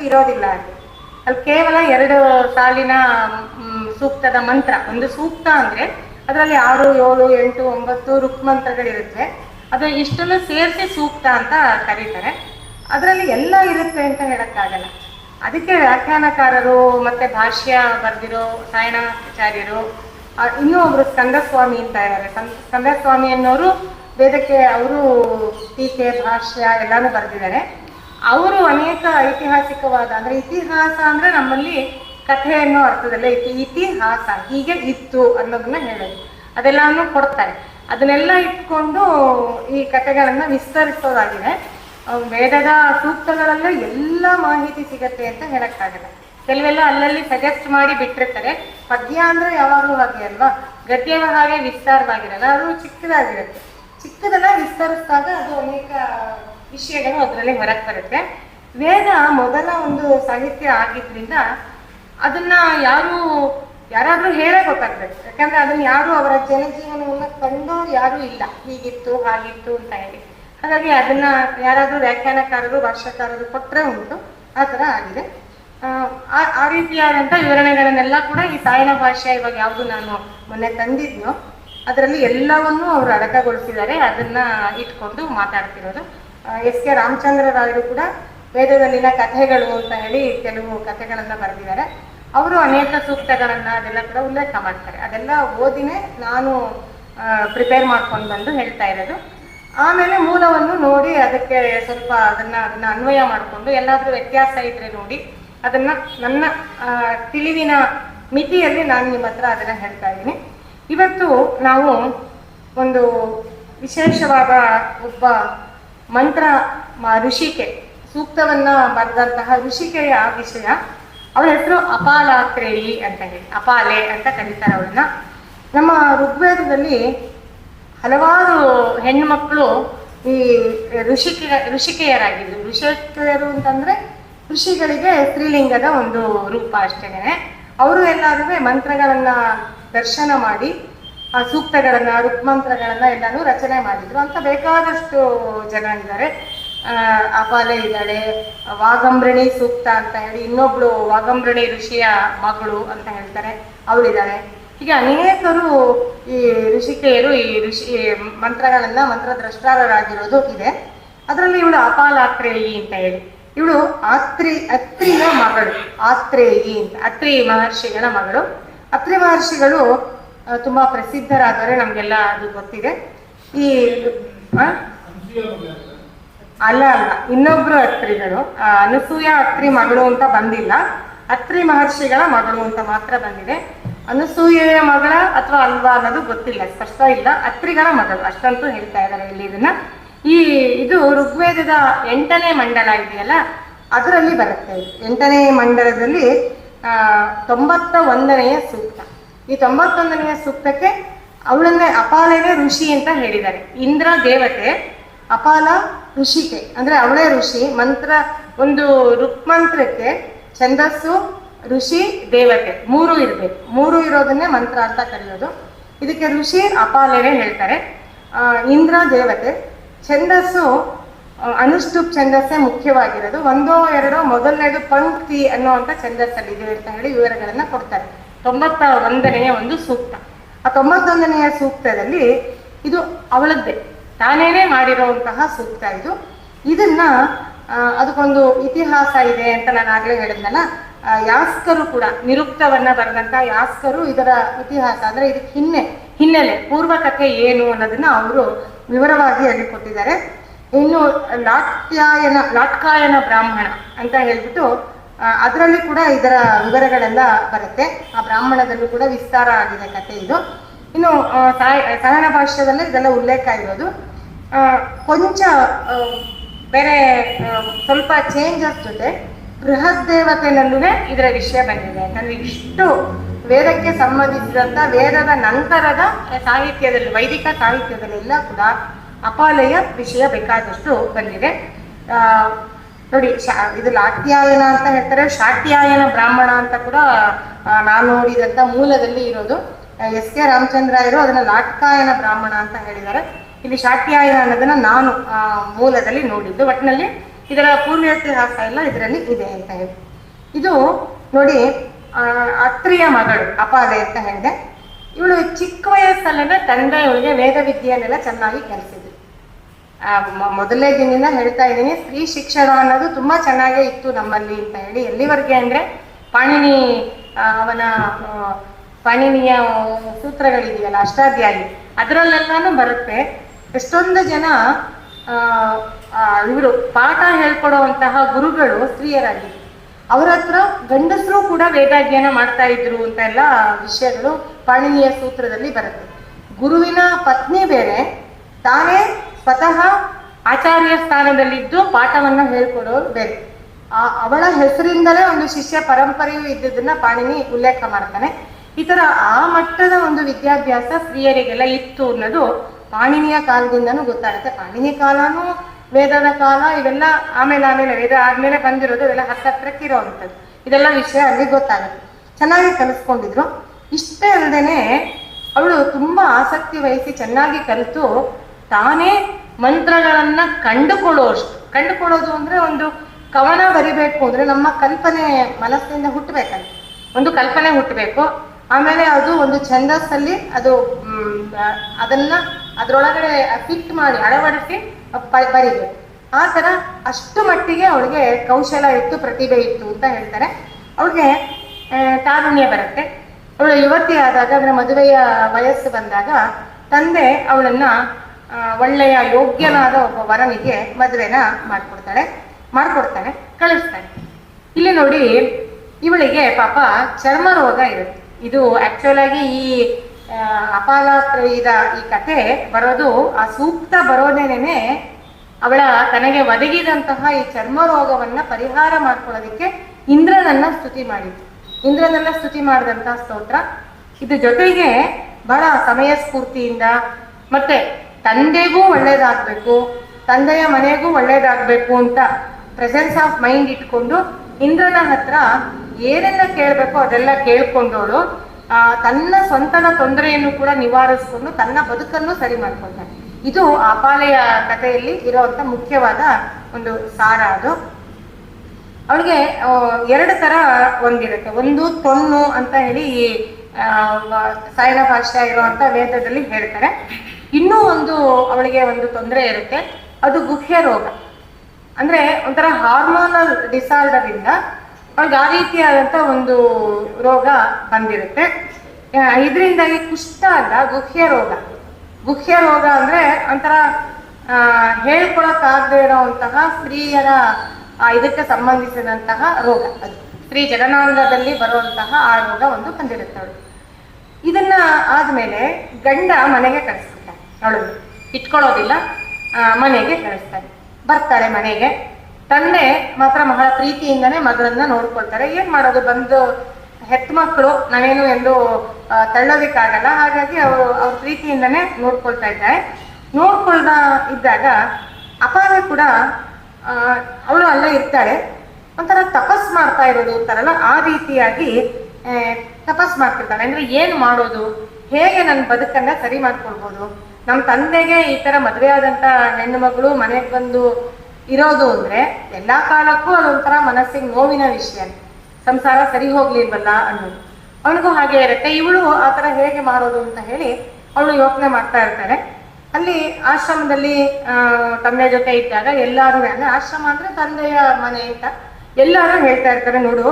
ಇರೋದಿಲ್ಲ ಅಲ್ಲಿ ಅಲ್ಲಿ ಕೇವಲ ಎರಡು ಸಾಲಿನ ಸೂಕ್ತದ ಮಂತ್ರ. ಒಂದು ಸೂಕ್ತ ಅಂದ್ರೆ ಅದರಲ್ಲಿ ಆರು, ಏಳು, ಎಂಟು, ಒಂಬತ್ತು ಋಕ್ ಮಂತ್ರಗಳಿರುತ್ತೆ. ಅದು ಇಷ್ಟನ್ನು ಸೇರಿಸಿ ಸೂಕ್ತ ಅಂತ ಕರೀತಾರೆ. ಅದರಲ್ಲಿ ಎಲ್ಲ ಇರುತ್ತೆ ಅಂತ ಹೇಳಕ್ಕಾಗಲ್ಲ. ಅದಕ್ಕೆ ವ್ಯಾಖ್ಯಾನಕಾರರು ಮತ್ತೆ ಭಾಷ್ಯ ಬರೆದಿರೋ ಸಾಯಣಾಚಾರ್ಯರು ಇನ್ನೂ ಒಬ್ರು ಸ್ಕಂದಸ್ವಾಮಿ ಅಂತ ಇದ್ದಾರೆ. ಕಂದಸ್ವಾಮಿ ಸ್ಕಂದಸ್ವಾಮಿ ಅನ್ನೋರು ವೇದಕ್ಕೆ ಅವರು ಟೀಕೆ, ಭಾಷ್ಯ ಎಲ್ಲಾನು ಬರೆದಿದ್ದಾರೆ. ಅವರು ಅನೇಕ ಐತಿಹಾಸಿಕವಾದ, ಅಂದ್ರೆ ಇತಿಹಾಸ ಅಂದ್ರೆ ನಮ್ಮಲ್ಲಿ ಕಥೆ ಅನ್ನೋ ಅರ್ಥದಲ್ಲೇ ಇತಿ ಇತಿಹಾಸ ಹೀಗೆ ಇತ್ತು ಅನ್ನೋದನ್ನ ಹೇಳೋದು. ಅದೆಲ್ಲಾನು ಕೊಡ್ತಾರೆ. ಅದನ್ನೆಲ್ಲ ಇಟ್ಕೊಂಡು ಈ ಕಥೆಗಳನ್ನ ವಿಸ್ತರಿಸೋದಾಗಿದೆ. ವೇದದ ಸೂಕ್ತಗಳಲ್ಲೂ ಎಲ್ಲ ಮಾಹಿತಿ ಸಿಗತ್ತೆ ಅಂತ ಹೇಳಕ್ಕಾಗಲ್ಲ. ಕೆಲವೆಲ್ಲ ಅಲ್ಲಲ್ಲಿ ಸಜೆಸ್ಟ್ ಮಾಡಿ ಬಿಟ್ಟಿರ್ತಾರೆ. ಪದ್ಯ ಅಂದ್ರೆ ಯಾವಾಗಲೂ ಹಾಗೆ ಅಲ್ವಾ? ಗದ್ಯವ ಹಾಗೆ ವಿಸ್ತಾರವಾಗಿರಲ್ಲ, ಅದು ಚಿಕ್ಕದಾಗಿರುತ್ತೆ. ಚಿಕ್ಕದನ್ನ ವಿಸ್ತರಿಸಿದಾಗ ಅದು ಅನೇಕ ವಿಷಯಗಳು ಅದರಲ್ಲಿ ಹೊರಗೆ ಬರುತ್ತೆ. ವೇದ ಮೊದಲ ಒಂದು ಸಾಹಿತ್ಯ ಆಗಿದ್ರಿಂದ ಅದನ್ನ ಯಾರು ಯಾರಾದ್ರೂ ಹೇಳೇ ಗೊತ್ತಾಗ್ತದೆ. ಯಾಕಂದ್ರೆ ಅದನ್ನ ಯಾರು ಅವರ ಜನಜೀವನವನ್ನ ಕಂಡೋರು ಯಾರು ಇಲ್ಲ. ಹೀಗಿತ್ತು ಹಾಗಿತ್ತು ಅಂತ ಹೇಳಿ. ಹಾಗಾಗಿ ಅದನ್ನ ಯಾರಾದ್ರೂ ವ್ಯಾಖ್ಯಾನಕಾರರು ಭಾಷಾಕಾರರು ಕೊಟ್ಟರೆ ಉಂಟು. ಆ ತರ ಆಗಿದೆ. ಆ, ರೀತಿಯಾದಂಥ ವಿವರಣೆಗಳನ್ನೆಲ್ಲ ಕೂಡ ಈ ತಾಯಿನ ಭಾಷೆ ಇವಾಗ ಯಾವುದು ನಾನು ಮೊನ್ನೆ ತಂದಿದ್ನೋ ಅದರಲ್ಲಿ ಎಲ್ಲವನ್ನೂ ಅವರು ಅಡಕಗೊಳಿಸಿದ್ದಾರೆ. ಅದನ್ನ ಇಟ್ಕೊಂಡು ಮಾತಾಡ್ತಿರೋದು ಎಸ್ ಕೆ ರಾಮಚಂದ್ರ ರಾಯರು ಕೂಡ ವೇದದಲ್ಲಿನ ಕಥೆಗಳು ಅಂತ ಹೇಳಿ ಕೆಲವು ಕಥೆಗಳನ್ನ ಬರೆದಿದ್ದಾರೆ. ಅವರು ಅನೇಕ ಸೂಕ್ತಗಳನ್ನ ಅದೆಲ್ಲ ಕೂಡ ಉಲ್ಲೇಖ ಮಾಡ್ತಾರೆ. ಅದೆಲ್ಲ ಓದಿನೇ ನಾನು ಪ್ರಿಪೇರ್ ಮಾಡ್ಕೊಂಡು ಬಂದು ಹೇಳ್ತಾ ಇರೋದು. ಆಮೇಲೆ ಮೂಲವನ್ನು ನೋಡಿ ಅದಕ್ಕೆ ಸ್ವಲ್ಪ ಅದನ್ನ ಅದನ್ನ ಅನ್ವಯ ಮಾಡಿಕೊಂಡು ಎಲ್ಲಾದ್ರೂ ವ್ಯತ್ಯಾಸ ಇದ್ರೆ ನೋಡಿ ಅದನ್ನ ನನ್ನ ತಿಳಿವಿನ ಮಿತಿಯಲ್ಲಿ ನಾನು ನಿಮ್ಮ ಹತ್ರ ಅದನ್ನ ಹೇಳ್ತಾ ಇದ್ದೀನಿ. ಇವತ್ತು ನಾವು ಒಂದು ವಿಶೇಷವಾದ ಒಬ್ಬ ಮಂತ್ರ ಋಷಿಕೆ, ಸೂಕ್ತವನ್ನ ಬರೆದಂತಹ ಋಷಿಕೆಯ ವಿಷಯ. ಅವಳ ಹೆಸರು ಅಪಾಲಾತ್ರೇಯಿ ಅಂತ ಹೇಳಿ, ಅಪಾಲೆ ಅಂತ ಕರೀತಾರೆ ಅವ್ರನ್ನ. ನಮ್ಮ ಋಗ್ವೇದದಲ್ಲಿ ಹಲವಾರು ಹೆಣ್ಮಕ್ಳು ಈ ಋಷಿಕೆ ಋಷಿಕೆಯರಾಗಿದ್ರು ಋಷಿಕೆಯರು ಅಂತಂದ್ರೆ ಋಷಿಗಳಿಗೆ ಸ್ತ್ರೀಲಿಂಗದ ಒಂದು ರೂಪ ಅಷ್ಟೇನೆ. ಅವರು ಎಲ್ಲಾದ್ರೂ ಮಂತ್ರಗಳನ್ನ ದರ್ಶನ ಮಾಡಿ ಆ ಸೂಕ್ತಗಳನ್ನ ಋಕ್ಮಂತ್ರಗಳನ್ನ ಎಲ್ಲಾನು ರಚನೆ ಮಾಡಿದ್ರು. ಅಂತ ಬೇಕಾದಷ್ಟು ಜನ ಇದ್ದಾರೆ. ಅಪಾಲೆ ಇದ್ದಾಳೆ, ವಾಗಂಬ್ರಣಿ ಸೂಕ್ತ ಅಂತ ಹೇಳಿ ಇನ್ನೊಬ್ಳು ವಾಗಂಬ್ರಣಿ ಋಷಿಯ ಮಗಳು ಅಂತ ಹೇಳ್ತಾರೆ. ಅವಳಿದ್ದಾಳೆ. ಹೀಗೆ ಅನೇಕರು ಈ ಋಷಿಕೆಯರು ಈ ಋಷಿ ಮಂತ್ರಗಳನ್ನ ಮಂತ್ರ ದ್ರಷ್ಟಾರರಾಗಿರೋದು ಇದೆ. ಅದರಲ್ಲಿ ಇವಳು ಅಪಾಲಾತ್ರೇಯಿ ಅಂತ ಹೇಳಿ. ಇವಳು ಆಸ್ತ್ರಿ ಅತ್ರಿಯ ಮಗಳು. ಆತ್ರೇಯಿ ಅಂತ, ಅತ್ರಿ ಮಹರ್ಷಿಗಳ ಮಗಳು. ಅತ್ರಿ ಮಹರ್ಷಿಗಳು ತುಂಬಾ ಪ್ರಸಿದ್ಧರಾದರೆ ನಮ್ಗೆಲ್ಲ ಅದು ಗೊತ್ತಿದೆ. ಈ ಅಲ್ಲ ಅಲ್ಲ. ಇನ್ನೊಬ್ರು ಅತ್ರಿಗಳು. ಅನಸೂಯ ಅತ್ರಿ ಮಗಳು ಅಂತ ಬಂದಿಲ್ಲ. ಅತ್ರಿ ಮಹರ್ಷಿಗಳ ಮಗಳು ಅಂತ ಮಾತ್ರ ಬಂದಿದೆ. ಅನಸೂಯೆಯ ಮಗಳ ಅಥವಾ ಅಲ್ವಾ ಅನ್ನೋದು ಗೊತ್ತಿಲ್ಲ, ಸ್ಪಷ್ಟ ಇಲ್ಲ. ಅತ್ರಿಗಳ ಮಗಳು, ಅಷ್ಟಂತೂ ಹೇಳ್ತಾ ಇದ್ದಾರೆ ಇಲ್ಲಿ ಇದನ್ನ. ಈ, ಇದು ಋಗ್ವೇದದ ಎಂಟನೇ ಮಂಡಲ ಇದೆಯಲ್ಲ, ಅದರಲ್ಲಿ ಬರುತ್ತೆ. ಎಂಟನೇ ಮಂಡಲದಲ್ಲಿ, ಆ ತೊಂಬತ್ತ ಒಂದನೆಯ ಸೂಕ್ತ. ಈ ತೊಂಬತ್ತೊಂದನೆಯ ಸೂಕ್ತಕ್ಕೆ ಅವಳನ್ನೇ ಅಪಾಲನೇ ಋಷಿ ಅಂತ ಹೇಳಿದ್ದಾರೆ. ಇಂದ್ರ ದೇವತೆ ಅಪಾಲ ಋಷಿಕೆ ಅಂದ್ರೆ ಅವಳೇ ಋಷಿ ಮಂತ್ರ ಒಂದು ಋಕ್ಮಂತ್ರಕ್ಕೆ ಛಂದಸ್ಸು ಋಷಿ ದೇವತೆ. ಮೂರು ಇರಬೇಕು. ಮೂರು ಇರೋದನ್ನೇ ಮಂತ್ರ ಅಂತ ಕರೆಯೋದು. ಇದಕ್ಕೆ ಋಷಿ ಅಪಾಲನೆ ಹೇಳ್ತಾರೆ. ಆ, ಇಂದ್ರ ದೇವತೆ ಛಂದಸ್ಸು ಅನುಷ್ಠುಪ್ ಛಂದಸ್ಸೇ ಮುಖ್ಯವಾಗಿರೋದು. ಒಂದೋ ಎರಡೋ ಮೊದಲನೇದು ಪಂಕ್ತಿ ಅನ್ನುವಂಥ ಛಂದಸ್ಸಲ್ಲಿ ಇದೆ ಅಂತ ಹೇಳಿ ವಿವರಗಳನ್ನ ಕೊಡ್ತಾರೆ. ತೊಂಬತ್ತ ಒಂದನೆಯ ಒಂದು ಸೂಕ್ತ. ಆ ತೊಂಬತ್ತೊಂದನೆಯ ಸೂಕ್ತದಲ್ಲಿ ಇದು ಅವಳದ್ದೇ. ತಾನೇನೆ ಮಾಡಿರುವಂತಹ ಸೂಕ್ತ ಇದು. ಇದನ್ನ ಅದಕ್ಕೊಂದು ಇತಿಹಾಸ ಇದೆ ಅಂತ ನಾನು ಆಗ್ಲೇ ಹೇಳಿದ್ನಲ್ಲ ಯಾಸ್ಕರು ಕೂಡ, ನಿರುಕ್ತವನ್ನ ಬರೆದಂತ ಯಾಸ್ಕರು ಇದರ ಇತಿಹಾಸ, ಅಂದ್ರೆ ಇದಕ್ಕೆ ಹಿನ್ನೆ, ಹಿನ್ನೆಲೆ ಪೂರ್ವ ಕಥೆ ಏನು ಅನ್ನೋದನ್ನ ಅವರು ವಿವರವಾಗಿ ಅಲ್ಲಿ ಕೊಟ್ಟಿದ್ದಾರೆ. ಇನ್ನು ಲಾಟ್ಯಾಯನ, ಲಾಟ್ಕಾಯನ ಬ್ರಾಹ್ಮಣ ಅಂತ ಹೇಳ್ಬಿಟ್ಟು ಅದರಲ್ಲಿ ಕೂಡ ಇದರ ವಿವರಗಳೆಲ್ಲ ಬರುತ್ತೆ. ಆ ಬ್ರಾಹ್ಮಣದಲ್ಲೂ ಕೂಡ ವಿಸ್ತಾರ ಆಗಿದೆ ಕಥೆ ಇದು. ಇನ್ನು ಕನ್ನಡ ಸಹನ ಇದೆಲ್ಲ ಉಲ್ಲೇಖ ಇರೋದು. ಕೊಂಚ ಬೇರೆ ಸ್ವಲ್ಪ ಚೇಂಜಸ್ ಜೊತೆ ಬೃಹತ್ ದೇವತೆನಲ್ಲೂ ಇದರ ವಿಷಯ ಬಂದಿದೆ. ಯಾಕಂದ್ರೆ ಇಷ್ಟು ವೇದಕ್ಕೆ ಸಂಬಂಧಿಸಿದಂಥ ವೇದದ ನಂತರದ ಸಾಹಿತ್ಯದಲ್ಲಿ, ವೈದಿಕ ಸಾಹಿತ್ಯದಲ್ಲೆಲ್ಲ ಕೂಡ ಅಪಾಲಯ ವಿಷಯ ಬೇಕಾದಷ್ಟು ಬಂದಿದೆ. ನೋಡಿ, ಶಾ, ಇದು ಲಾಟ್ಯಾಯನ ಅಂತ ಹೇಳ್ತಾರೆ. ಶಾಟ್ಯಾಯನ ಬ್ರಾಹ್ಮಣ ಅಂತ ಕೂಡ ನಾನು ನೋಡಿದಂತ ಮೂಲದಲ್ಲಿ ಇರೋದು. ಎಸ್ ಕೆ ರಾಮಚಂದ್ರಾಯರು ಅದನ್ನ ಲಾಟ್ಕಾಯನ ಬ್ರಾಹ್ಮಣ ಅಂತ ಹೇಳಿದ್ದಾರೆ. ಇಲ್ಲಿ ಶಾಟ್ಯಾಯನ ಅನ್ನೋದನ್ನ ನಾನು ಮೂಲದಲ್ಲಿ ನೋಡಿದ್ದು. ಒಟ್ಟಿನಲ್ಲಿ ಇದರ ಪೂರ್ವೇತಿಹಾಸ ಎಲ್ಲ ಇದರಲ್ಲಿ ಇದೆ ಅಂತ ಹೇಳಿ. ಇದು ನೋಡಿ ಅತ್ರಿಯ ಮಗಳು, ಅಪಾದೆ ಅಂತ ಹೇಳಿದೆ. ಇವಳು ಚಿಕ್ಕ ವಯಸ್ಸಲ್ಲೇ ತಂದೆ ಇವಳಿಗೆ ವೇದ ವಿದ್ಯೆಯನ್ನೆಲ್ಲ ಚೆನ್ನಾಗಿ ಕಲಿಸಿದ್ರು ಮೊದಲನೇ ದಿನದಿಂದ ಹೇಳ್ತಾ ಇದ್ದೀನಿ, ಸ್ತ್ರೀ ಶಿಕ್ಷಣ ಅನ್ನೋದು ತುಂಬಾ ಚೆನ್ನಾಗೇ ಇತ್ತು ನಮ್ಮಲ್ಲಿ ಅಂತ ಹೇಳಿ ಎಲ್ಲಿವರೆಗೆ ಅಂದ್ರೆ ಪಾಣಿನಿ ಅವನ ಪಾಣಿನಿಯ ಸೂತ್ರಗಳಿದೆಯಲ್ಲ, ಅಷ್ಟಾಧ್ಯಾಯಿ. ಅದರಲ್ಲೆಲ್ಲಾನು ಬರುತ್ತೆ. ಎಷ್ಟೊಂದು ಜನ ಇವರು ಪಾಠ ಹೇಳ್ಕೊಡುವಂತಹ ಗುರುಗಳು ಸ್ತ್ರೀಯರಾಗಿ. ಅವ್ರ ಹತ್ರ ಗಂಡಸರು ಕೂಡ ವೇದಾಧ್ಯಯನ ಮಾಡ್ತಾ ಇದ್ರು ಅಂತ ಎಲ್ಲ ವಿಷಯಗಳು ಪಾಣಿನಿಯ ಸೂತ್ರದಲ್ಲಿ ಬರುತ್ತೆ. ಗುರುವಿನ ಪತ್ನಿ ಬೇರೆ, ತಾನೇ ಸ್ವತಃ ಆಚಾರ್ಯ ಸ್ಥಾನದಲ್ಲಿದ್ದು ಪಾಠವನ್ನ ಹೇಳ್ಕೊಡೋರು ಬೇರೆ. ಆ, ಅವಳ ಹೆಸರಿಂದಲೇ ಒಂದು ಶಿಷ್ಯ ಪರಂಪರೆಯು ಇದ್ದುದನ್ನ ಪಾಣಿನಿ ಉಲ್ಲೇಖ ಮಾಡ್ತಾನೆ. ಈ ತರ ಆ ಮಟ್ಟದ ಒಂದು ವಿದ್ಯಾಭ್ಯಾಸ ಸ್ತ್ರೀಯರಿಗೆಲ್ಲ ಇತ್ತು ಅನ್ನೋದು ಪಾಣಿನಿಯ ಕಾಲದಿಂದನೂ ಗೊತ್ತಾಗುತ್ತೆ. ಪಾಣಿನಿ ಕಾಲನೂ ವೇದದ ಕಾಲ, ಇವೆಲ್ಲ ಆಮೇಲೆ ಆಮೇಲೆ ವೇದ ಆದ್ಮೇಲೆ ಬಂದಿರೋದು ಇವೆಲ್ಲ ಹತ್ತತ್ರಕ್ಕೆ ಇರೋವಂಥದ್ದು. ಇದೆಲ್ಲ ವಿಷಯ ಅಲ್ಲಿ ಗೊತ್ತಾಗುತ್ತೆ. ಚೆನ್ನಾಗಿ ಕಲಿಸ್ಕೊಂಡಿದ್ರು. ಇಷ್ಟೇ ಅಲ್ಲದೇನೆ ಅವಳು ತುಂಬಾ ಆಸಕ್ತಿ ವಹಿಸಿ ಚೆನ್ನಾಗಿ ಕಲಿತು ತಾನೇ ಮಂತ್ರಗಳನ್ನ ಕಂಡುಕೊಳ್ಳೋಷ್ಟು. ಕಂಡುಕೊಳ್ಳೋದು ಅಂದ್ರೆ ಒಂದು ಕವನ ಬರಿಬೇಕು ಅಂದ್ರೆ ನಮ್ಮ ಕಲ್ಪನೆ ಮನಸ್ಸಿನಿಂದ ಹುಟ್ಟಬೇಕಲ್ಲ ಒಂದು ಕಲ್ಪನೆ ಹುಟ್ಟಬೇಕು. ಆಮೇಲೆ ಅದು ಒಂದು ಛಂದಸ್ಸಲ್ಲಿ ಅದು ಅದನ್ನ ಅದರೊಳಗಡೆ ಫಿಟ್ ಮಾಡಿ, ಅಳವಡಿಸಿ ಬರೀಬೇಕು. ಆ ಥರ ಅಷ್ಟು ಮಟ್ಟಿಗೆ ಅವಳಿಗೆ ಕೌಶಲ ಇತ್ತು, ಪ್ರತಿಭೆ ಇತ್ತು ಅಂತ ಹೇಳ್ತಾರೆ. ಅವಳಿಗೆ ತಾರುಣ್ಯ ಬರುತ್ತೆ. ಅವಳು ಯುವತಿ ಆದಾಗ ಅಂದ್ರೆ ಮದುವೆಯ ವಯಸ್ಸು ಬಂದಾಗ ತಂದೆ ಅವಳನ್ನ ಒಳ್ಳೆಯ ಯೋಗ್ಯನಾದ ಒಬ್ಬ ವರನಿಗೆ ಮದುವೆನ ಮಾಡ್ಕೊಡ್ತಾಳೆ ಮಾಡ್ಕೊಡ್ತಾಳೆ ಕಳಿಸ್ತಾನೆ. ಇಲ್ಲಿ ನೋಡಿ ಇವಳಿಗೆ ಪಾಪ ಚರ್ಮ ರೋಗ ಇರುತ್ತೆ. ಇದು ಆಕ್ಚುಲ್ ಆಗಿ ಈ ಆ, ಅಪಾಲ ಇದ ಈ ಕತೆ ಬರೋದು ಆ ಸೂಕ್ತ ಬರೋದೇನೆ ಅವಳ ತನಗೆ ಒದಗಿದಂತಹ ಈ ಚರ್ಮ ರೋಗವನ್ನ ಪರಿಹಾರ ಮಾಡ್ಕೊಳ್ಳೋದಕ್ಕೆ ಇಂದ್ರನನ್ನ ಸ್ತುತಿ ಮಾಡಿದ್ದು. ಇಂದ್ರನನ್ನ ಸ್ತುತಿ ಮಾಡಿದಂತಹ ಸ್ತೋತ್ರ. ಇದು ಜೊತೆಗೆ ಬಹಳ ಸಮಯ ಸ್ಫೂರ್ತಿಯಿಂದ ಮತ್ತೆ ತಂದೆಗೂ ಒಳ್ಳೇದಾಗಬೇಕು, ತಂದೆಯ ಮನೆಗೂ ಒಳ್ಳೇದಾಗಬೇಕು ಅಂತ ಪ್ರೆಸೆನ್ಸ್ ಆಫ್ ಮೈಂಡ್ ಇಟ್ಕೊಂಡು ಇಂದ್ರನ ಹತ್ರ ಏನೆಲ್ಲ ಕೇಳಬೇಕು ಅದೆಲ್ಲ ಕೇಳ್ಕೊಂಡವಳು ತನ್ನ ಸ್ವಂತದ ತೊಂದರೆಯನ್ನು ಕೂಡ ನಿವಾರಿಸ್ಕೊಂಡು ತನ್ನ ಬದುಕನ್ನು ಸರಿ ಮಾಡ್ಕೊಳ್ತಾನೆ ಇದು ಅಪಾಲೆಯ ಕಥೆಯಲ್ಲಿ ಇರುವಂತ ಮುಖ್ಯವಾದ ಒಂದು ಸಾರ ಅದು. ಅವಳಿಗೆ ಎರಡು ತರ ಒಂದಿರುತ್ತೆ. ಒಂದು ತೊಣ್ಣು ಅಂತ ಹೇಳಿ ಈ ಸಾಯನ ಭಾಷೆ ಇರುವಂತ ವೇದದಲ್ಲಿ ಹೇಳ್ತಾರೆ. ಇನ್ನೂ ಒಂದು ಅವಳಿಗೆ ಒಂದು ತೊಂದರೆ ಇರುತ್ತೆ. ಅದು ಗುಹ್ಯ ರೋಗ. ಅಂದ್ರೆ ಒಂಥರ ಹಾರ್ಮೋನಲ್ ಡಿಸಾರ್ಡರ್ ಇಂದ ಅವಳಿಗೆ ಆ ರೀತಿಯಾದಂತ ಒಂದು ರೋಗ ಬಂದಿರುತ್ತೆ. ಇದರಿಂದಾಗಿ ಕುಷ್ಠ ಅಲ್ಲ ಗುಹ್ಯ ರೋಗ. ಗುಹ್ಯ ರೋಗ ಅಂದ್ರೆ ಒಂಥರ ಆ, ಆಗದೆ ಇರೋಂತಹ ಸ್ತ್ರೀಯರ ಇದಕ್ಕೆ ಸಂಬಂಧಿಸಿದಂತಹ ರೋಗ ಅದು. ಸ್ತ್ರೀ ಜನನಾಂಗದಲ್ಲಿ ಬರುವಂತಹ ಆ ರೋಗ ಒಂದು ಬಂದಿರುತ್ತೆ ಅವಳು ಇದನ್ನ ಆದ್ಮೇಲೆ ಗಂಡ ಮನೆಗೆ ಕಳಿಸ್ಬಿಡ್ತಾನೆ ಅವಳನ್ನು ಇಟ್ಕೊಳ್ಳೋದಿಲ್ಲ. ಮನೆಗೆ ಕಳಿಸ್ತಾರೆ. ಬರ್ತಾರೆ ಮನೆಗೆ. ತಂದೆ ಮಾತ್ರ ಬಹಳ ಪ್ರೀತಿಯಿಂದನೇ ಮಗಳನ್ನ ನೋಡ್ಕೊಳ್ತಾರೆ. ಏನ್ ಮಾಡೋದು? ಬಂದು ಹೆತ್ತ ಮಕ್ಕಳು ನಾವೇನು ಎಂದು ತಳ್ಳೋದಿಕ್ಕಾಗಲ್ಲ. ಹಾಗಾಗಿ ಅವರು ಅವ್ರ ಪ್ರೀತಿಯಿಂದನೇ ನೋಡ್ಕೊಳ್ತಾ ಇದ್ದಾರೆ. ನೋಡ್ಕೊಳ್ದ ಇದ್ದಾಗ ಅಪಾರ ಕೂಡ ಅವಳು ಅಲ್ಲೇ ಇರ್ತಾಳೆ ಒಂಥರ ತಪಸ್ ಮಾಡ್ತಾ ಇರೋದು ಅಂತಾರಲ್ಲ, ಆ ರೀತಿಯಾಗಿ ತಪಸ್ ಮಾಡ್ತಿರ್ತಾಳೆ. ಅಂದ್ರೆ ಏನು ಮಾಡೋದು? ಹೇಗೆ ನನ್ನ ಬದುಕನ್ನ ಸರಿ ಮಾಡ್ಕೊಳ್ಬೋದು? ನಮ್ಮ ತಂದೆಗೆ ಈ ತರ ಮದುವೆ ಆದಂತ ಹೆಣ್ಣು ಮಗಳು ಮನೆಗೆ ಬಂದು ಇರೋದು ಅಂದ್ರೆ ಎಲ್ಲಾ ಕಾಲಕ್ಕೂ ಅದೊಂಥರ ಮನಸ್ಸಿಗೆ ನೋವಿನ ವಿಷಯ. ಸಂಸಾರ ಸರಿ ಹೋಗ್ಲಿಲ್ವಲ್ಲ ಅನ್ನೋದು. ಅವನಿಗೂ ಹಾಗೆ ಇರುತ್ತೆ. ಇವಳು ಆ ಥರ ಹೇಗೆ ಮಾರೋದು ಅಂತ ಹೇಳಿ ಅವಳು ಯೋಚನೆ ಮಾಡ್ತಾ ಇರ್ತಾರೆ. ಅಲ್ಲಿ ಆಶ್ರಮದಲ್ಲಿ ತಂದೆ ಜೊತೆ ಇದ್ದಾಗ ಎಲ್ಲರೂ ಅಂದ್ರೆ ಆಶ್ರಮ ಅಂದ್ರೆ ತಂದೆಯ ಮನೆ ಅಂತ ಎಲ್ಲರೂ ಹೇಳ್ತಾ ಇರ್ತಾರೆ ನೋಡು.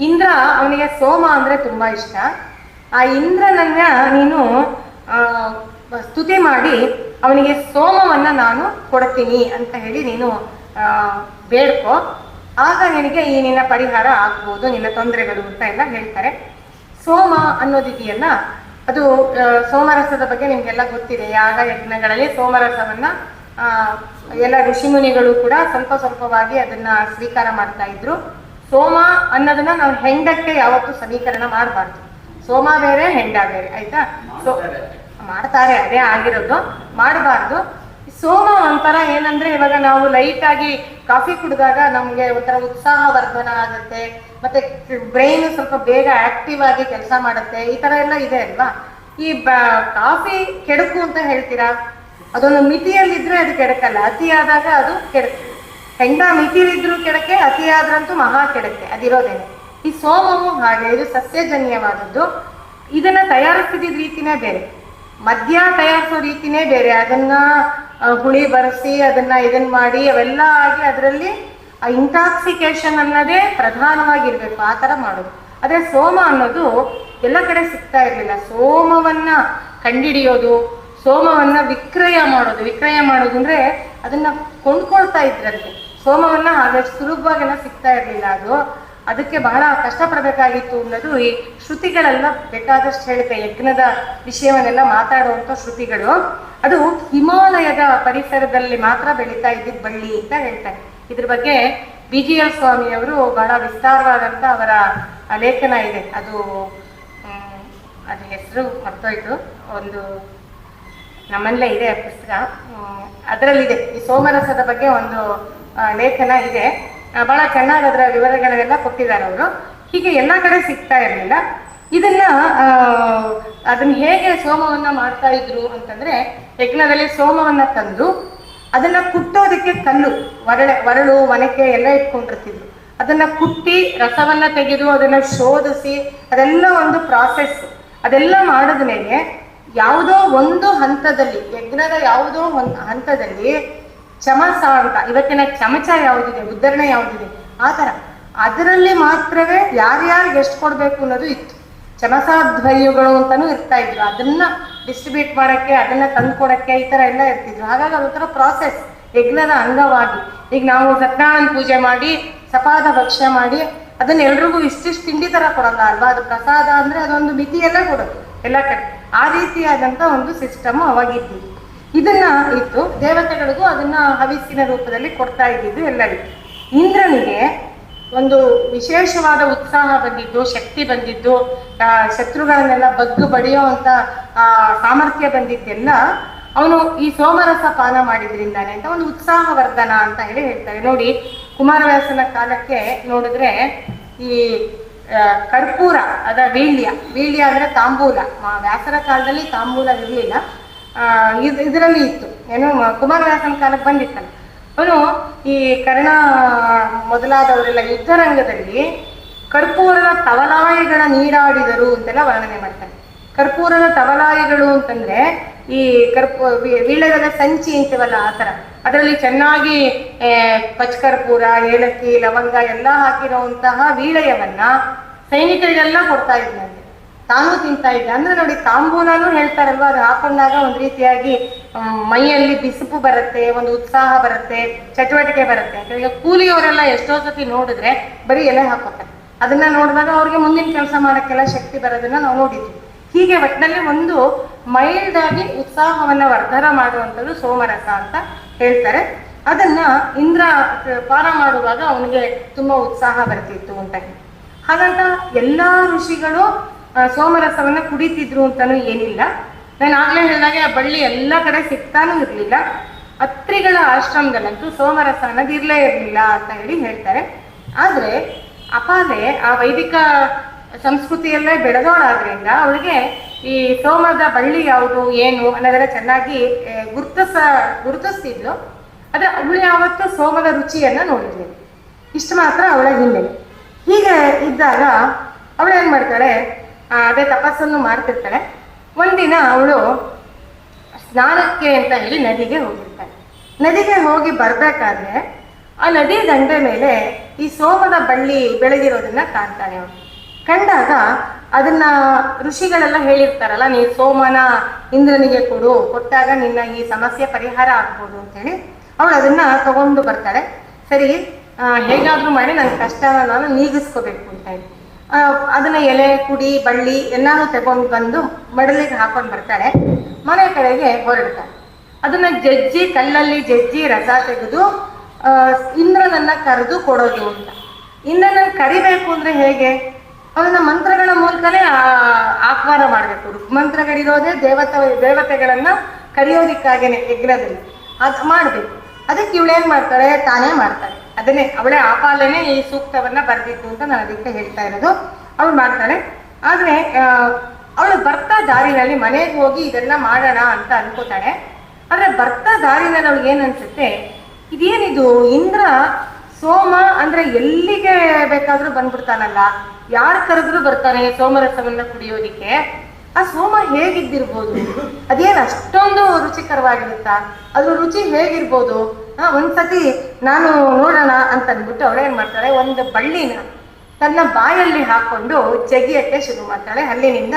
ಇಂದ್ರ ಅವನಿಗೆ ಸೋಮ ಅಂದ್ರೆ ತುಂಬಾ ಇಷ್ಟ. ಆ ಇಂದ್ರನನ್ನ ನೀನು ಆ, ಸ್ತುತಿ ಮಾಡಿ ಅವನಿಗೆ ಸೋಮವನ್ನ ನಾನು ಕೊಡ್ತೀನಿ ಅಂತ ಹೇಳಿ ನೀನು ಬೇಡ್ಕೋ. ಆಗ ನಿನಗೆ ಈ ನಿನ್ನ ಪರಿಹಾರ ಆಗ್ಬೋದು, ನಿನ್ನ ತೊಂದರೆಗಳು ಅಂತ ಎಲ್ಲ ಹೇಳ್ತಾರೆ. ಸೋಮ ಅನ್ನೋದಿದೆಯಲ್ಲ, ಅದು ಸೋಮರಸದ ಬಗ್ಗೆ ನಿಮ್ಗೆಲ್ಲ ಗೊತ್ತಿದೆ ಯಾಗ ಯಜ್ಞಗಳಲ್ಲಿ ಸೋಮರಸವನ್ನ ಎಲ್ಲ ಋಷಿಮುನಿಗಳು ಕೂಡ ಸ್ವಲ್ಪ ಸ್ವಲ್ಪವಾಗಿ ಅದನ್ನ ಸ್ವೀಕಾರ ಮಾಡ್ತಾ ಇದ್ರು. ಸೋಮ ಅನ್ನೋದನ್ನ ನಾವು ಹೆಂಡಕ್ಕೆ ಯಾವತ್ತೂ ಸಮೀಕರಣ ಮಾಡಬಾರ್ದು. ಸೋಮ ಬೇರೆ, ಹೆಂಡ ಬೇರೆ, ಆಯ್ತಾ? ಮಾಡ್ತಾರೆ, ಅದೇ ಆಗಿರೋದು. ಮಾಡಬಾರ್ದು. ಸೋಮ ಒಂಥರ ಏನಂದ್ರೆ ಇವಾಗ ನಾವು ಲೈಟ್ ಆಗಿ ಕಾಫಿ ಕುಡಿದಾಗ ನಮ್ಗೆ ಒಂಥರ ಉತ್ಸಾಹ ವರ್ಧನ ಆಗುತ್ತೆ. ಮತ್ತೆ ಬ್ರೈನ್ ಸ್ವಲ್ಪ ಬೇಗ ಆಕ್ಟಿವ್ ಆಗಿ ಕೆಲಸ ಮಾಡುತ್ತೆ. ಈ ತರ ಎಲ್ಲ ಇದೆ ಅಲ್ವಾ? ಈ ಕಾಫಿ ಕೆಡಕು ಅಂತ ಹೇಳ್ತೀರಾ? ಅದೊಂದು ಮಿತಿಯಲ್ಲಿದ್ರೆ ಅದು ಕೆಡಕಲ್ಲ. ಅತಿಯಾದಾಗ ಅದು ಕೆಡುಕು. ಹೆಂಡ ಮಿತಿಲಿದ್ರು ಕೆಡಕೆ ಅತಿಯಾದ್ರಂತೂ ಮಹಾ ಕೆಡಕೆ. ಅದಿರೋದೇನೆ ಈ ಸೋಮವು ಹಾಗೆ, ಇದು ಸಸ್ಯಜನ್ಯವಾದದ್ದು ಇದನ್ನ ತಯಾರಿಸ್ತಿದ್ದ ರೀತಿನೇ ಬೇರೆ. ಮದ್ಯ ತಯಾರಿಸೋ ರೀತಿನೇ ಬೇರೆ. ಅದನ್ನ ಹುಳಿ ಬರೆಸಿ, ಅದನ್ನ ಇದನ್ ಮಾಡಿ, ಅವೆಲ್ಲ ಆಗಿ ಅದರಲ್ಲಿ ಇಂಟಾಕ್ಸಿಕೇಶನ್ ಅನ್ನೋದೇ ಪ್ರಧಾನವಾಗಿರ್ಬೇಕು. ಆ ಥರ ಮಾಡೋದು. ಅದೇ ಸೋಮ ಅನ್ನೋದು ಎಲ್ಲ ಕಡೆ ಸಿಗ್ತಾ ಇರಲಿಲ್ಲ. ಸೋಮವನ್ನ ಕಂಡಿಡಿಯೋದು, ಸೋಮವನ್ನ ವಿಕ್ರಯ ಮಾಡೋದು. ವಿಕ್ರಯ ಮಾಡೋದು ಅಂದ್ರೆ ಅದನ್ನ ಕೊಂಡ್ಕೊಳ್ತಾ ಇದ್ರಂತೆ ಸೋಮವನ್ನ ಹಾಗೆ ಸುಲಭವಾಗೆಲ್ಲ ಸಿಗ್ತಾ ಇರಲಿಲ್ಲ ಅದು. ಅದಕ್ಕೆ ಬಹಳ ಕಷ್ಟಪಡಬೇಕಾಗಿತ್ತು ಅನ್ನೋದು ಈ ಶ್ರುತಿಗಳೆಲ್ಲ ಬೇಕಾದಷ್ಟು ಹೇಳುತ್ತೆ ಯಜ್ಞದ ವಿಷಯವನ್ನೆಲ್ಲ ಮಾತಾಡುವಂತ ಶ್ರುತಿಗಳು. ಅದು ಹಿಮಾಲಯದ ಪರಿಸರದಲ್ಲಿ ಮಾತ್ರ ಬೆಳೀತಾ ಇದ್ದಿದ್ದು ಬಳ್ಳಿ ಅಂತ ಹೇಳ್ತಾರೆ. ಇದ್ರ ಬಗ್ಗೆ ಬಿ ಜಿ ಎಲ್ ಸ್ವಾಮಿಯವರು ಬಹಳ ವಿಸ್ತಾರವಾದಂಥ ಅವರ ಲೇಖನ ಇದೆ. ಅದು ಅದರ ಹೆಸರು ಮರ್ತೋಯ್ತು. ಒಂದು ನಮ್ಮಲ್ಲೇ ಇದೆ ಪುಸ್ತಕ. ಅದರಲ್ಲಿದೆ. ಈ ಸೋಮರಸದ ಬಗ್ಗೆ ಒಂದು ಲೇಖನ ಇದೆ. ಬಹಳ ಚೆನ್ನಾಗಿ ಅದರ ವಿವರಗಳನ್ನೆಲ್ಲ ಕೊಟ್ಟಿದ್ದಾರೆ ಅವರು. ಹೀಗೆ ಎಲ್ಲ ಕಡೆ ಸಿಗ್ತಾ ಇರಲಿಲ್ಲ. ಇದನ್ನ ಅದನ್ನ ಹೇಗೆ ಸೋಮವನ್ನ ಮಾಡ್ತಾ ಇದ್ರು ಅಂತಂದ್ರೆ, ಯಜ್ಞದಲ್ಲಿ ಸೋಮವನ್ನ ತಂದು, ಅದನ್ನ ಕುಟ್ಟೋದಕ್ಕೆ ಕಲ್ಲು ಒರಳೆ ಒರಳು ಒನಕೆ ಎಲ್ಲ ಇಟ್ಕೊಂಡಿರ್ತಿದ್ರು. ಅದನ್ನ ಕುಟ್ಟಿ ರಸವನ್ನ ತೆಗೆದು ಅದನ್ನ ಶೋಧಿಸಿ, ಅದೆಲ್ಲ ಒಂದು ಪ್ರಾಸೆಸ್ ಅದೆಲ್ಲ ಮಾಡಿದ್ಮೇಲೆ ಯಾವುದೋ ಒಂದು ಹಂತದಲ್ಲಿ, ಯಜ್ಞದ ಯಾವುದೋ ಒಂದು ಹಂತದಲ್ಲಿ ಚಮಸ ಅಂತ ಇವತ್ತಿನ ಚಮಚ ಯಾವುದಿದೆ? ಉದ್ಧರಣೆ ಯಾವುದಿದೆ? ಆ ಥರ. ಅದರಲ್ಲಿ ಮಾತ್ರವೇ ಯಾರ್ಯಾರಿಗೆ ಎಷ್ಟು ಕೊಡಬೇಕು ಅನ್ನೋದು ಇತ್ತು. ಚಮಸಾಧ್ವರ್ಯಗಳು ಅಂತಾನೂ ಇರ್ತಾ ಇದ್ರು. ಅದನ್ನ ಡಿಸ್ಟ್ರಿಬ್ಯೂಟ್ ಮಾಡಕ್ಕೆ, ಅದನ್ನ ತಂದ್ಕೊಡಕ್ಕೆ ಈ ತರ ಎಲ್ಲ ಇರ್ತಿದ್ರು. ಹಾಗಾಗಿ ಅದೊಂಥರ ಪ್ರಾಸೆಸ್ ಯಜ್ಞದ ಅಂಗವಾಗಿ. ಈಗ ನಾವು ಸತ್ಯನಾರಾಯಣ ಪೂಜೆ ಮಾಡಿ, ಸಪಾದ ಭಕ್ಷ್ಯ ಮಾಡಿ, ಅದನ್ನ ಎಲ್ರಿಗೂ ಇಷ್ಟಿಷ್ಟು ತಿಂಡಿ ತರ ಕೊಡಲ್ಲ ಅಲ್ವಾ? ಅದು ಪ್ರಸಾದ ಅಂದ್ರೆ ಅದೊಂದು ಮಿತಿಯೆಲ್ಲ ಕೊಡೋದು. ಎಲ್ಲ ಕಡೆ. ಆ ರೀತಿಯಾದಂತ ಒಂದು ಸಿಸ್ಟಮ್ ಅವಾಗಿದ್ದು. ಇದನ್ನ ಇತ್ತು ದೇವತೆಗಳಿಗೂ ಅದನ್ನ ಹವಿಸ್ಸಿನ ರೂಪದಲ್ಲಿ ಕೊಡ್ತಾ ಇದ್ದಿದ್ದು ಎಲ್ಲರಿಗೂ ಇಂದ್ರನಿಗೆ ಒಂದು ವಿಶೇಷವಾದ ಉತ್ಸಾಹ ಬಂದಿದ್ದು ಶಕ್ತಿ ಬಂದಿದ್ದು ಆ, ಶತ್ರುಗಳನ್ನೆಲ್ಲ ಬಗ್ಗು ಬಡಿಯೋ ಅಂತ ಆ ಸಾಮರ್ಥ್ಯ ಬಂದಿದ್ದೆಲ್ಲ ಅವನು ಈ ಸೋಮರಸ ಪಾನ ಮಾಡಿದ್ರಿಂದಾನೆ ಅಂತ ಒಂದು ಉತ್ಸಾಹವರ್ಧನ ಅಂತ ಹೇಳಿ ಹೇಳ್ತಾರೆ. ನೋಡಿ ಕುಮಾರವ್ಯಾಸನ ಕಾಲಕ್ಕೆ ನೋಡಿದ್ರೆ ಈ ಕರ್ಪೂರ ಅದ ವೀಳ್ಯ ವೀಳ್ಯ ಅಂದ್ರೆ ತಾಂಬೂಲ. ವ್ಯಾಸರ ಕಾಲದಲ್ಲಿ ತಾಂಬೂಲ ಇರಲಿಲ್ಲ. ಇದು ಇದರಲ್ಲಿ ಇತ್ತು. ಏನು ಕುಮಾರವ್ಯಾಸನ ಕಾಲಕ್ಕೆ ಬಂದಿತ್ತಲ್ಲ. ಅವನು ಈ ಕರ್ಣ ಮೊದಲಾದವರೆಲ್ಲ ಯುದ್ಧರಂಗದಲ್ಲಿ ಕರ್ಪೂರದ ತವಲಾಯಿಗಳ ನೀರಾಡಿದರು ಅಂತೆಲ್ಲ ವರ್ಣನೆ ಮಾಡ್ತಾರೆ. ಕರ್ಪೂರದ ತವಲಾಯಿಗಳು ಅಂತಂದ್ರೆ ಈ ಕರ್ಪೂ ವೀಳ್ಯದ ಸಂಚಿ ಅಂತೀವಲ್ಲ ಆ ಥರ. ಅದರಲ್ಲಿ ಚೆನ್ನಾಗಿ ಪಚ್ಕರ್ಪೂರ, ಏಲಕ್ಕಿ, ಲವಂಗ ಎಲ್ಲ ಹಾಕಿರುವಂತಹ ವೀಳಯವನ್ನ ಸೈನಿಕರಿಗೆಲ್ಲ ಕೊಡ್ತಾ ಇದ್ನಂತೆ. ತಾನು ತಿಂತಾ ಇದ್ದ. ಅಂದ್ರೆ ನೋಡಿ, ತಾಂಬೂಲನೂ ಹೇಳ್ತಾರಲ್ವಾ, ಅದು ಹಾಕೊಂಡಾಗ ಒಂದು ರೀತಿಯಾಗಿ ಮೈಯಲ್ಲಿ ಬಿಸುಪು ಬರುತ್ತೆ, ಒಂದು ಉತ್ಸಾಹ ಬರುತ್ತೆ, ಚಟುವಟಿಕೆ ಬರುತ್ತೆ ಈಗ ಕೂಲಿಯವರೆಲ್ಲ ಎಷ್ಟೋ ಸತಿ ನೋಡಿದ್ರೆ ಬರೀ ಎಲೆ ಹಾಕೋತಾರೆ. ಅದನ್ನ ನೋಡಿದಾಗ ಅವ್ರಿಗೆ ಮುಂದಿನ ಕೆಲಸ ಮಾಡಕ್ಕೆಲ್ಲ ಶಕ್ತಿ ಬರೋದನ್ನ ನಾವು ನೋಡಿದ್ವಿ. ಹೀಗೆ ಒಟ್ಟಿನಲ್ಲಿ ಒಂದು ಮೈಲ್ಡ್ ಆಗಿ ಉತ್ಸಾಹವನ್ನ ವರ್ಧನ ಮಾಡುವಂಥದ್ದು ಸೋಮರಸ ಅಂತ ಹೇಳ್ತಾರೆ. ಅದನ್ನ ಇಂದ್ರ ಪಾರ ಮಾಡುವಾಗ ಅವನಿಗೆ ತುಂಬಾ ಉತ್ಸಾಹ ಬರ್ತಿತ್ತು ಅಂತ ಹಾಗಂತ ಎಲ್ಲಾ ಋಷಿಗಳು ಸೋಮರಸವನ್ನ ಕುಡಿತಿದ್ರು ಅಂತಲೂ ಏನಿಲ್ಲ. ನಾನು ಆಗ್ಲೇ ಹೇಳಿದಾಗೆ ಆ ಬಳ್ಳಿ ಎಲ್ಲ ಕಡೆ ಸಿಗ್ತಾನೂ ಇರಲಿಲ್ಲ. ಅತ್ರಿಗಳ ಆಶ್ರಮದಲ್ಲಂತೂ ಸೋಮರಸ ಅನ್ನೋದು ಇರಲೇ ಇರಲಿಲ್ಲ ಅಂತ ಹೇಳಿ ಹೇಳ್ತಾರೆ. ಆದ್ರೆ ಅಪಾಲೆ ಆ ವೈದಿಕ ಸಂಸ್ಕೃತಿಯಲ್ಲೇ ಬೆಳೆದೋಳಾದ್ರಿಂದ ಅವಳಿಗೆ ಈ ಸೋಮದ ಬಳ್ಳಿ ಯಾವುದು, ಏನು ಅನ್ನೋದೆಲ್ಲ ಚೆನ್ನಾಗಿ ಗುರುತಿಸ, ಗುರುತಿಸ್ತಿದ್ಲು. ಆದರೆ ಅವಳು ಯಾವತ್ತೂ ಸೋಮದ ರುಚಿಯನ್ನ ನೋಡಿದ್ವಿ ಇಷ್ಟು ಮಾತ್ರ ಅವಳ ಹಿನ್ನೆಲೆ ಹೀಗೆ ಇದ್ದಾಗ ಅವಳು ಮಾಡ್ತಾಳೆ? ಅದೇ ತಪಸ್ಸನ್ನು ಮಾಡ್ತಿರ್ತಾಳೆ. ಒಂದಿನ ಅವಳು ಸ್ನಾನಕ್ಕೆ ಅಂತ ಹೇಳಿ ನದಿಗೆ ಹೋಗಿರ್ತಾಳೆ. ನದಿಗೆ ಹೋಗಿ ಬರ್ಬೇಕಾದ್ರೆ ಆ ನದಿ ದಂಡೆ ಮೇಲೆ ಈ ಸೋಮದ ಬಳ್ಳಿ ಬೆಳೆದಿರೋದನ್ನ ಕಾಣ್ತಾನೆ ಅವಳು. ಕಂಡಾಗ ಅದನ್ನ ಋಷಿಗಳೆಲ್ಲ ಹೇಳಿರ್ತಾರಲ್ಲ ನೀ ಸೋಮನ ಇಂದ್ರನಿಗೆ ಕೊಡು, ಕೊಟ್ಟಾಗ ನಿನ್ನ ಈ ಸಮಸ್ಯೆ ಪರಿಹಾರ ಆಗ್ಬೋದು ಅಂತೇಳಿ ಅವಳು ಅದನ್ನ ತಗೊಂಡು ಬರ್ತಾಳೆ. ಸರಿ ಹೇಗಾದ್ರೂ ಮಾಡಿ ನನ್ನ ಕಷ್ಟನ ನಾನು ನೀಗಿಸ್ಕೋಬೇಕು ಅಂತ ಹೇಳಿ. ಅದನ್ನ ಎಲೆ ಕುಡಿ ಬಳ್ಳಿ ಎಲ್ಲಾನು ತಗೊಂಡು ಬಂದು ಮಡಲಿಗೆ ಹಾಕೊಂಡು ಬರ್ತಾಳೆ ಮನೆ ಕಡೆಗೆ ಹೊರಡ್ತಾರೆ. ಅದನ್ನ ಜಜ್ಜಿ ಕಲ್ಲಲ್ಲಿ ಜಜ್ಜಿ ರಸ ತೆಗೆದು ಇಂದ್ರನನ್ನ ಕರೆದು ಕೊಡೋದು ಅಂತ. ಇಂದ್ರನನ್ನ ಕರಿಬೇಕು ಅಂದ್ರೆ ಹೇಗೆ? ಅವನ ಮಂತ್ರಗಳ ಮೂಲಕನೇ ಆ- ಆಹ್ವಾನ ಮಾಡಬೇಕು. ಋಗ್ಮಂತ್ರಗಳಿರೋದೇ ದೇವತ, ದೇವತೆಗಳನ್ನ ಕರೆಯೋದಿಕ್ಕಾಗೇನೆ ಯಜ್ಞದಲ್ಲಿ. ಅದು ಮಾಡ್ಬೇಕು. ಅದಕ್ಕೆ ಇವಳೇನ್ ಮಾಡ್ತಾಳೆ ತಾನೇ ಮಾಡ್ತಾಳೆ ಅದನ್ನೇ, ಅವಳೇ ಆಪಾಲನೆ ಈ ಸೂಕ್ತವನ್ನ ಬರೆದಿತ್ತು ಅಂತ ನಾನು ಅದಕ್ಕೆ ಹೇಳ್ತಾ ಇರೋದು. ಅವಳು ಮಾಡ್ತಾಳೆ. ಆದ್ರೆ ಅವಳು ಬರ್ತಾ ದಾರಿನಲ್ಲಿ ಮನೆಗೆ ಹೋಗಿ ಇದೆಲ್ಲ ಮಾಡೋಣ ಅಂತ ಅನ್ಕೋತಾಳೆ. ಆದ್ರೆ ಬರ್ತಾ ದಾರಿನಲ್ಲಿ ಅವಳಿಗೆ ಏನ್ ಅನ್ಸುತ್ತೆ? ಇದೇನಿದು, ಇಂದ್ರ ಸೋಮ ಅಂದ್ರೆ ಎಲ್ಲಿಗೆ ಬೇಕಾದ್ರೂ ಬಂದ್ಬಿಡ್ತಾನಲ್ಲ. ಯಾರು ಕರೆದ್ರೂ ಬರ್ತಾನೆ ಸೋಮರಸವನ್ನ ಕುಡಿಯೋದಿಕ್ಕೆ. ಆ ಸೋಮ ಹೇಗಿದ್ದಿರ್ಬೋದು? ಅದೇನು ಅಷ್ಟೊಂದು ರುಚಿಕರವಾಗಿರುತ್ತಾ? ಅದ್ರ ರುಚಿ ಹೇಗಿರ್ಬೋದು? ಒಂದ್ಸತಿ ನಾನು ನೋಡೋಣ ಅಂತ ಅಂದ್ಬಿಟ್ಟು ಅವಳೇನ್ ಮಾಡ್ತಾಳೆ? ಒಂದು ಬಳ್ಳಿನ ತನ್ನ ಬಾಯಲ್ಲಿ ಹಾಕೊಂಡು ಜಗಿಯಕ್ಕೆ ಶುರು ಮಾಡ್ತಾಳೆ. ಹಲ್ಲಿನಿಂದ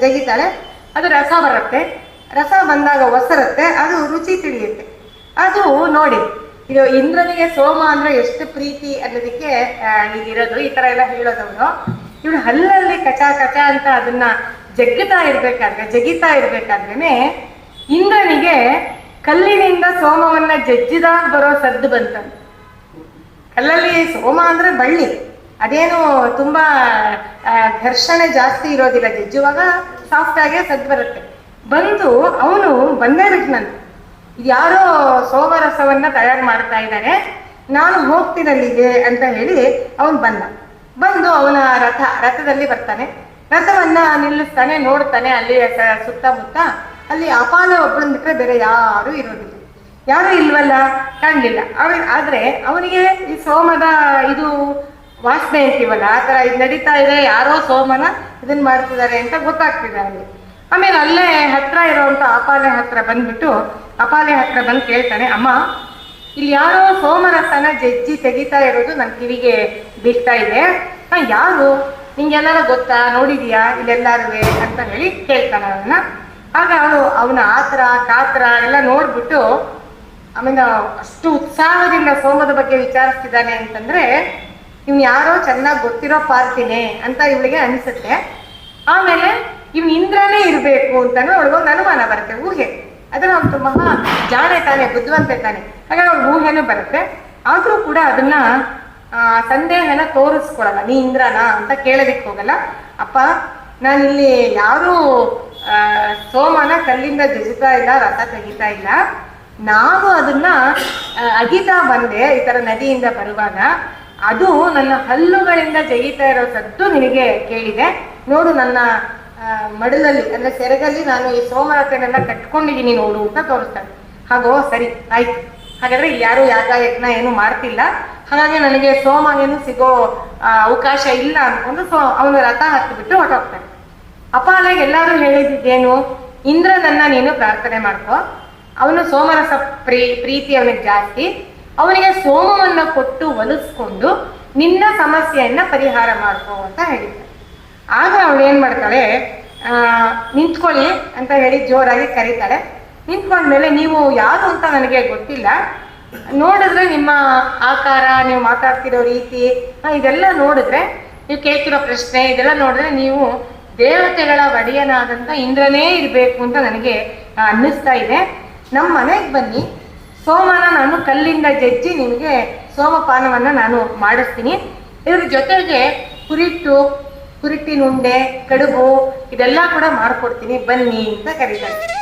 ಜಗಿತಾಳೆ. ಅದು ರಸ ಬರುತ್ತೆ ರಸ ಬಂದಾಗ ಒಸರುತ್ತೆ. ಅದು ರುಚಿ ತಿಳಿಯುತ್ತೆ. ಅದು ನೋಡಿ, ಇದು ಇಂದ್ರನಿಗೆ ಸೋಮ ಅಂದ್ರೆ ಎಷ್ಟು ಪ್ರೀತಿ ಅನ್ನೋದಕ್ಕೆ ಇದಿರೋದು ಈ ತರ ಎಲ್ಲ ಹೇಳೋದವನು. ಇವಳು ಹಲ್ಲಲ್ಲಿ ಕಚ ಕಚ ಅಂತ ಅದನ್ನ ಜಗ್ಗುತ್ತಾ ಇರ್ಬೇಕಾದ್ರೆ, ಜಗಿತಾ ಇರ್ಬೇಕಾದ್ರೇನೆ ಇಂದ್ರನಿಗೆ ಕಲ್ಲಿನಿಂದ ಸೋಮವನ್ನ ಜಜ್ಜಿದಾಗ ಬರೋ ಸದ್ದು ಬಂತಂತೆ ಕಲ್ಲಲ್ಲಿ ಸೋಮ ಅಂದ್ರೆ ಬಳ್ಳಿ. ಅದೇನು ತುಂಬಾ ಘರ್ಷಣೆ ಜಾಸ್ತಿ ಇರೋದಿಲ್ಲ. ಜಜ್ಜುವಾಗ ಸಾಫ್ಟ್ ಆಗೇ ಸದ್ದು ಬರುತ್ತೆ. ಬಂದು ಅವನು ಬಂದೇ ನಾನು ಇದು ಯಾರೋ ಸೋಮರಸವನ್ನ ತಯಾರು ಮಾಡ್ತಾ ಇದ್ದಾರೆ ನಾನು ಹೋಗ್ತೀನಲ್ಲಿಗೆ ಅಂತ ಹೇಳಿ ಅವನು ಬಂದ. ಬಂದು ಅವನ ರಥ, ರಥದಲ್ಲಿ ಬರ್ತಾನೆ. ರಥವನ್ನ ನಿಲ್ಲಿಸ್ತಾನೆ, ನೋಡ್ತಾನೆ ಅಲ್ಲಿ ಸುತ್ತಮುತ್ತ. ಅಲ್ಲಿ ಅಪಾಲ ಒಬ್ಬಳನ್ನ ಬಿಟ್ಟರೆ ಬೇರೆ ಯಾರು ಇರೋದಿಲ್ಲ. ಯಾರು ಇಲ್ವಲ್ಲ? ಕಾಣಲಿಲ್ಲ. ಅವ ಆದ್ರೆ ಅವನಿಗೆ ಈ ಸೋಮದ ಇದು ವಾಸನೆ ಅಂತೀವಲ್ಲ, ಆ ಥರ ಇದು ನಡೀತಾ ಇದೆ, ಯಾರೋ ಸೋಮನ ಇದನ್ನ ಮಾಡ್ತಿದ್ದಾರೆ ಅಂತ ಗೊತ್ತಾಗ್ತಿದೆ ಅಲ್ಲಿ. ಆಮೇಲೆ ಅಲ್ಲೇ ಹತ್ರ ಇರುವಂತ ಅಪಾಲೆ ಹತ್ರ ಬಂದ್ಬಿಟ್ಟು ಅಪಾಲೆ ಹತ್ರ ಬಂದು ಕೇಳ್ತಾನೆ, ಅಮ್ಮ, ಇಲ್ಲಿ ಯಾರೋ ಸೋಮರಸನ ಜಜ್ಜಿ ತೆಗಿತಾ ಇರೋದು ನನ್ನ ಕಿವಿಗೆ ಬೀಳ್ತಾ ಇದೆ. ಯಾರು? ನಿಂಗೆಲ್ಲಾರ ಗೊತ್ತಾ? ನೋಡಿದೀಯಾ? ಇಲ್ಲೆಲ್ಲಾರು ಅಂತ ಹೇಳಿ ಕೇಳ್ತಾನೆ ಅವನ್ನ ಆಗ ಅವನು ಅವನ ಆತರ, ಕಾತರ ಎಲ್ಲ ನೋಡ್ಬಿಟ್ಟು ಆಮೇಲೆ ಅಷ್ಟು ಉತ್ಸಾಹದಿಂದ ಸೋಮದ ಬಗ್ಗೆ ವಿಚಾರಿಸ್ತಿದ್ದಾನೆ ಅಂತಂದ್ರೆ, ಇವ್ನು ಯಾರೋ ಚೆನ್ನಾಗಿ ಗೊತ್ತಿರೋ ಪಾರ್ಟಿನೇ ಅಂತ ಇವಳಿಗೆ ಅನಿಸುತ್ತೆ. ಆಮೇಲೆ ಇವ್ನು ಇಂದ್ರನೇ ಇರಬೇಕು ಅಂತಾನು ಅವಳಿಗೊಂದು ಅನುಮಾನ ಬರುತ್ತೆ, ಊಹೆ. ಅದನ್ನ ಅವ್ನು ಮಹಾ ಜಾಣೆ ತಾನೆ, ಬುದ್ಧಿವಂತೆ ತಾನೆ. ಹಾಗಾಗಿ ಅವ್ಳ ಊಹೆನೂ ಬರುತ್ತೆ. ಆದ್ರೂ ಕೂಡ ಅದನ್ನ ಸಂದೇಹನ ತೋರಿಸ್ಕೊಳಲ್ಲ, ನೀ ಇಂದ್ರನಾ? ಅಂತ ಕೇಳೋದಿಕ್ ಹೋಗಲ್ಲ. ಅಪ್ಪ ನಾನಿಲ್ಲಿ ಯಾರೂ ಸೋಮನ ಕಲ್ಲಿಂದ ಜಜಿತಾ ಇಲ್ಲ, ರಥ ತೆಗಿತಾ ಇಲ್ಲ. ನಾವು ಅದನ್ನ ಅಗಿತಾ ಬಂದೆ ಈ ತರ ನದಿಯಿಂದ ಬರುವಾಗ. ಅದು ನನ್ನ ಹಲ್ಲುಗಳಿಂದ ಜಗಿತಾ ಇರೋ ಸದ್ದು ನಿನಗೆ ಕೇಳಿದೆ. ನೋಡು ನನ್ನ ಮಡಲಲ್ಲಿ, ಅಂದ್ರೆ ಸೆರಗಲ್ಲಿ ನಾನು ಈ ಸೋಮರಥನೆಲ್ಲ ಕಟ್ಕೊಂಡಿದ್ದೀನಿ ನೋಡು ಅಂತ ತೋರಿಸ್ತಾನೆ ಹಾಗೋ, ಸರಿ, ಆಯ್ತು. ಹಾಗಾದ್ರೆ ಇಲ್ಲಿ ಯಾರು ಯಾಗ ಯಜ್ಞ ಏನು ಮಾಡ್ತಿಲ್ಲ. ಹಾಗಾಗಿ ನನಗೆ ಸೋಮ ಏನು ಸಿಗೋ ಅವಕಾಶ ಇಲ್ಲ ಅನ್ಕೊಂಡು ಸೊ, ಅವನು ರಥ ಹತ್ತಿಬಿಟ್ಟು ಹೊರಟೋಗ್ತಾನೆ. ಅಪಾಲೆಗೆ ಎಲ್ಲರೂ ಹೇಳಿದ್ದೇನು ಇಂದ್ರನನ್ನ ನೀನು ಪ್ರಾರ್ಥನೆ ಮಾಡ್ಕೋ. ಅವನು ಸೋಮರಸ ಪ್ರೀ, ಪ್ರೀತಿ ಅವನಿಗೆ ಜಾಸ್ತಿ. ಅವನಿಗೆ ಸೋಮವನ್ನ ಕೊಟ್ಟು ಒಲಿಸ್ಕೊಂಡು ನಿನ್ನ ಸಮಸ್ಯೆಯನ್ನ ಪರಿಹಾರ ಮಾಡ್ಕೋ ಅಂತ ಹೇಳಿದ್ದ. ಆಗ ಅವಳು ಏನ್ ಮಾಡ್ತಾಳೆ ನಿಂತ್ಕೊಳ್ಳಿ ಅಂತ ಹೇಳಿ ಜೋರಾಗಿ ಕರೀತಾಳೆ. ನಿಂತ್ಕೊಂಡ್ಮೇಲೆ ನೀವು ಯಾರು ಅಂತ ನನಗೆ ಗೊತ್ತಿಲ್ಲ. ನೋಡಿದ್ರೆ ನಿಮ್ಮ ಆಕಾರ, ನೀವು ಮಾತಾಡ್ತಿರೋ ರೀತಿ ಇದೆಲ್ಲ ನೋಡಿದ್ರೆ, ನೀವು ಕೇಳ್ತಿರೋ ಪ್ರಶ್ನೆ, ಇದೆಲ್ಲ ನೋಡಿದ್ರೆ ನೀವು ದೇವತೆಗಳ ಒಡೆಯನಾದಂಥ ಇಂದ್ರನೇ ಇರಬೇಕು ಅಂತ ನನಗೆ ಅನ್ನಿಸ್ತಾ ಇದೆ. ನಮ್ಮ ಮನೆಗೆ ಬನ್ನಿ. ಸೋಮನ ನಾನು ಕಲ್ಲಿಂದ ಜಜ್ಜಿ ನಿಮಗೆ ಸೋಮಪಾನವನ್ನು ನಾನು ಮಾಡಿಸ್ತೀನಿ. ಇದ್ರ ಜೊತೆಗೆ ಕುರಿಟ್ಟು, ಕುರಿಟ್ಟಿನ ಉಂಡೆ, ಕಡುಬು, ಇದೆಲ್ಲ ಕೂಡ ಮಾಡ್ಕೊಡ್ತೀನಿ ಬನ್ನಿ ಅಂತ ಕರೀತಾರೆ